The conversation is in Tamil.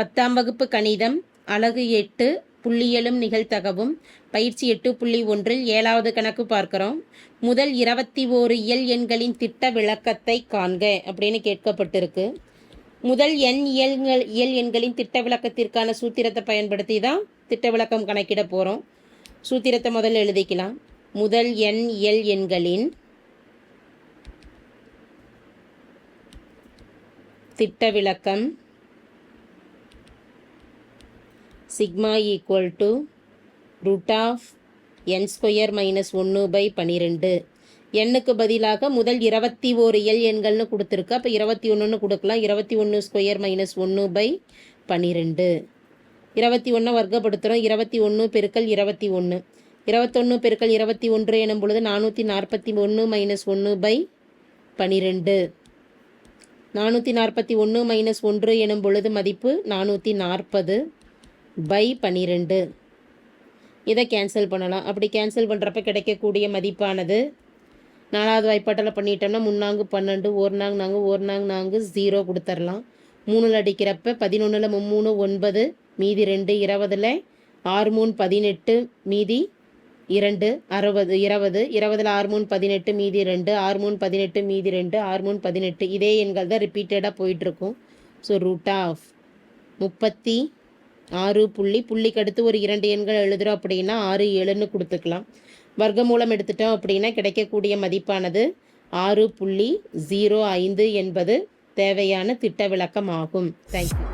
பத்தாம் வகுப்பு கணிதம் அலகு எட்டு புள்ளியலும் நிகழ்த்தகவும் பயிற்சி எட்டு புள்ளி ஒன்றில் ஏழாவது கணக்கு பார்க்குறோம். முதல் இருபத்தி ஓரு இயல் எண்களின் திட்ட விளக்கத்தை காண்க அப்படின்னு கேட்கப்பட்டிருக்கு. முதல் எண் இயல்கள் இயல் எண்களின் திட்ட விளக்கத்திற்கான சூத்திரத்தை பயன்படுத்தி தான் திட்ட விளக்கம் கணக்கிட போகிறோம் சூத்திரத்தை முதல்ல எழுதிக்கலாம். முதல் எண் இயல் எண்களின் திட்ட விளக்கம். Sigma equal to root of N square minus ஒன்று பை பன்னிரெண்டு. எண்ணுக்கு பதிலாக முதல் இருபத்தி ஓர் இயல் எண்கள்னு கொடுத்துருக்கு. அப்போ இருபத்தி ஒன்றுன்னு கொடுக்கலாம். இருபத்தி ஒன்று ஸ்கொயர் மைனஸ் ஒன்று பை பன்னிரெண்டு. இருபத்தி ஒன்றை வர்க்கப்படுத்துகிறோம் இருபத்தி ஒன்று பெருக்கல் இருபத்தி ஒன்று இருபத்தொன்று பெருக்கல் இருபத்தி ஒன்று எனும் பொழுது நானூற்றி நாற்பத்தி ஒன்று மைனஸ் ஒன்று பை பன்னிரெண்டு. நானூற்றி நாற்பத்தி ஒன்று மைனஸ் ஒன்று எனும் பொழுது மதிப்பு நானூற்றி நாற்பது. பை பன்னிரெண்டு இதை கேன்சல் பண்ணலாம். அப்படி கேன்சல் பண்ணுறப்ப கிடைக்கக்கூடிய மதிப்பானது நாலாவது வாய்ப்பாட்டில் பண்ணிட்டோம்னா முன்னாங்கு பன்னெண்டு ஒரு நாங் நாங்கு ஒரு நாங் நாங்கு ஜீரோ கொடுத்துர்லாம். மூணில் அடிக்கிறப்ப பதினொன்றில் மும்மூணு ஒன்பது மீதி ரெண்டு இருபதில் ஆறு மூணு பதினெட்டு மீதி இரண்டு அறுபது இருபது இருபதில் ஆறு மூணு பதினெட்டு மீதி ரெண்டு ஆறு மூணு பதினெட்டு மீதி ரெண்டு ஆறு மூணு பதினெட்டு. இதே எண்கள் தான் ரிப்பீட்டடாக போயிட்டுருக்கும். ஸோ ரூட் ஆஃப் முப்பத்தி ஆறு புள்ளி புள்ளிக்கு அடுத்து ஒரு இரண்டு எண்கள் எழுதுகிறோம் அப்படின்னா ஆறு ஏழுன்னு கொடுத்துக்கலாம். வர்க்கமூலம் எடுத்துட்டோம் அப்படின்னா கிடைக்கக்கூடிய மதிப்பானது ஆறு புள்ளி ஜீரோ ஐந்து என்பது தேவையான திட்ட விளக்கம் ஆகும் தேங்க்யூ